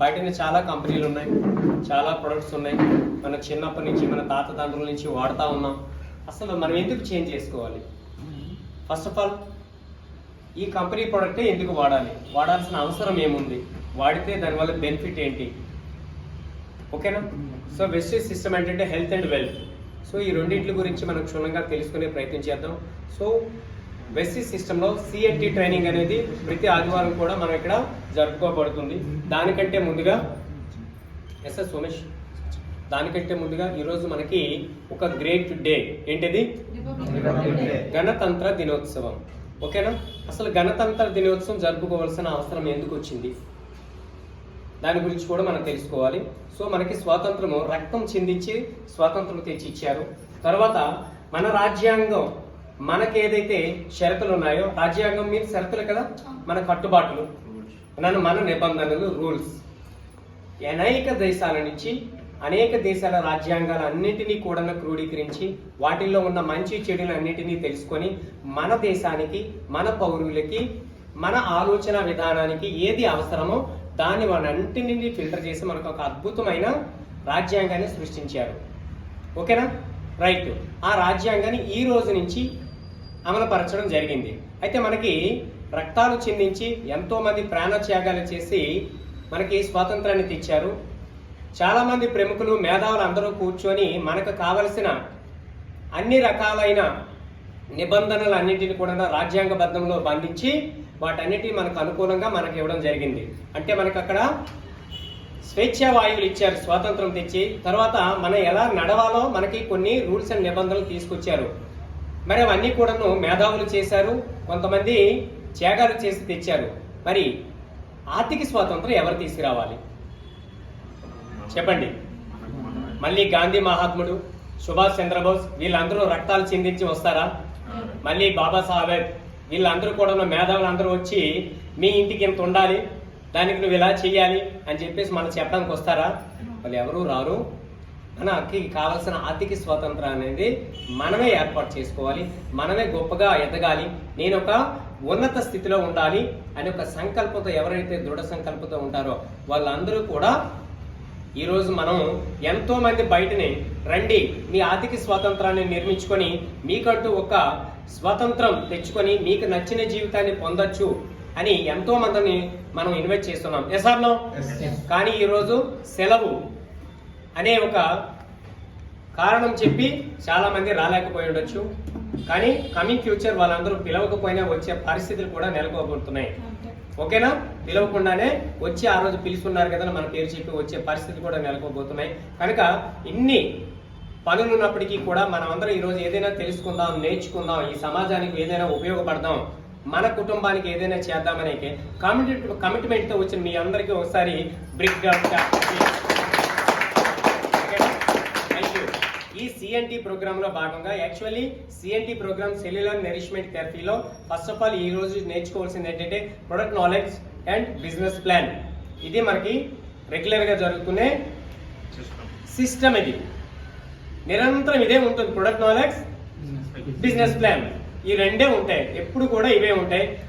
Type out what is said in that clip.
బయటనే చాలా కంపెనీలు ఉన్నాయి చాలా ప్రొడక్ట్స్ ఉన్నాయి. మన చిన్నప్పటి నుంచి మన తాత తండ్రుల నుంచి వాడుతూ ఉన్నాం. అసలు మనం ఎందుకు చేంజ్ చేసుకోవాలి? ఫస్ట్ ఆఫ్ ఆల్ ఈ కంపెనీ ప్రోడక్టే ఎందుకు వాడాలి? వాడాల్సిన అవసరం ఏముంది? వాడితే దానివల్ల బెనిఫిట్ ఏంటి? ఓకేనా? సో వెస్టేజ్ సిస్టమ్ ఏంటంటే హెల్త్ అండ్ వెల్త్ సో ఈ రెండింటి గురించి మనం క్షుణ్ణంగా తెలుసుకునే ప్రయత్నం చేద్దాం. సో వెస్టేజ్ సిస్టంలో సిఎన్టీ ట్రైనింగ్ అనేది ప్రతి ఆదివారం కూడా మనం ఇక్కడ జరుపుకోబడుతుంది. దానికంటే ముందుగా ఎస్ ఎస్ సోమేష్ దానికంటే ముందుగా ఈరోజు మనకి ఒక గ్రేట్ డే. ఏంటిది? గణతంత్ర దినోత్సవం. ఓకేనా? అసలు గణతంత్ర దినోత్సవం జరుపుకోవాల్సిన అవసరం ఎందుకు వచ్చింది? దాని గురించి కూడా మనం తెలుసుకోవాలి. సో మనకి స్వాతంత్రము రక్తం చిందించి స్వాతంత్రం తెచ్చి ఇచ్చారు తర్వాత మన రాజ్యాంగం మనకి ఏదైతే షరతులు ఉన్నాయో రాజ్యాంగం మీద షరతులు కదా? మన కట్టుబాట్లు. నన్ను మన నిబంధనలు రూల్స్ అనేక దేశాల నుంచి అనేక దేశాల రాజ్యాంగాలు అన్నిటినీ కూడా క్రోడీకరించి వాటిల్లో ఉన్న మంచి చెడులు అన్నిటినీ తెలుసుకొని మన దేశానికి మన పౌరులకి మన ఆలోచన విధానానికి ఏది అవసరమో దాన్ని వాటన్నింటినీ ఫిల్టర్ చేసి మనకు ఒక అద్భుతమైన రాజ్యాంగాన్ని సృష్టించారు. ఓకేనా? రైట్. ఆ రాజ్యాంగాన్ని ఈ రోజు నుంచి అమలుపరచడం జరిగింది. అయితే మనకి రక్తాలు చిందించి ఎంతోమంది ప్రాణత్యాగాలు చేసి మనకి స్వాతంత్రాన్ని తెచ్చారు. చాలామంది ప్రముఖులు మేధావులు అందరూ కూర్చొని మనకు కావలసిన అన్ని రకాలైన నిబంధనలు అన్నింటిని కూడా రాజ్యాంగబద్ధంలో బంధించి వాటన్నిటి మనకు అనుకూలంగా మనకు ఇవ్వడం జరిగింది. అంటే మనకు అక్కడ స్వేచ్ఛా వాయువులు ఇచ్చారు స్వాతంత్రం తెచ్చి తర్వాత మనం ఎలా నడవాలో మనకి కొన్ని రూల్స్ అండ్ నిబంధనలు తీసుకొచ్చారు. మరి అవన్నీ కూడాను మేధావులు చేశారు కొంతమంది త్యాగాలు చేసి తెచ్చారు. మరి ఆర్థిక స్వాతంత్రం ఎవరు తీసుకురావాలి? చెప్పండి. మళ్ళీ గాంధీ మహాత్ముడు సుభాష్ చంద్రబోస్ వీళ్ళందరూ రక్తాలు చిందించి వస్తారా? మళ్ళీ బాబాసాహెబ్ వీళ్ళందరూ కూడా ఉన్న మేధావులు అందరూ వచ్చి మీ ఇంటికి ఇంత ఉండాలి దానికి నువ్వు ఇలా చేయాలి అని చెప్పేసి మనం చెప్పడానికి వస్తారా? వాళ్ళు ఎవరూ రారు. మనకి కావాల్సిన ఆర్థిక స్వాతంత్రం అనేది మనమే ఏర్పాటు చేసుకోవాలి మనమే గొప్పగా ఎదగాలి నేను ఒక ఉన్నత స్థితిలో ఉండాలి అని ఒక సంకల్పంతో ఎవరైతే దృఢ సంకల్పంతో ఉంటారో వాళ్ళందరూ కూడా ఈరోజు మనం ఎంతో మంది బయటని రండి మీ ఆర్థిక స్వాతంత్రాన్ని నిర్మించుకొని మీకంటూ ఒక స్వాతంత్రం తెచ్చుకొని మీకు నచ్చిన జీవితాన్ని పొందొచ్చు అని ఎంతో మందిని మనం ఇన్వైట్ చేస్తున్నాం. ఎస్ ఆర్ నో కానీ ఈరోజు సెలవు. అనే ఒక కారణం చెప్పి చాలా మంది రాలేకపోయి ఉండొచ్చు. కానీ కమింగ్ ఫ్యూచర్ వాళ్ళందరూ పిలవకపోయినా వచ్చే పరిస్థితులు కూడా నెలకొబడుతున్నాయి ఓకేనా? పిలవకుండానే వచ్చి ఆ రోజు పిలుచుకున్నారు కదా మన పేరు చెప్పి వచ్చే పరిస్థితి కూడా నెలకోబోతున్నాయి కనుక ఇన్ని పనులు ఉన్నప్పటికీ కూడా మనం అందరం ఈరోజు ఏదైనా తెలుసుకుందాం నేర్చుకుందాం ఈ సమాజానికి ఏదైనా ఉపయోగపడదాం మన కుటుంబానికి ఏదైనా చేద్దామనే కమిట్ కమిట్మెంట్తో వచ్చిన మీ అందరికీ ఒకసారి బ్రిక్ ఈ సిఎన్టీ ప్రోగ్రామ్లో భాగంగా actually CNT program cellular nourishment థెరపీలో first of all ఈ రోజు నేర్చుకోవాల్సింది ఏంటంటే product knowledge and business plan ఇది మనకి రెగ్యులర్గా జరుగుతునే సిస్టమ్ ఇది. నిరంతరం ఇదే ఉంటుంది ప్రొడక్ట్ నాలెడ్జ్ బిజినెస్ ప్లాన్ ఈ రెండే ఉంటాయి. ఎప్పుడు కూడా ఇవే ఉంటాయి.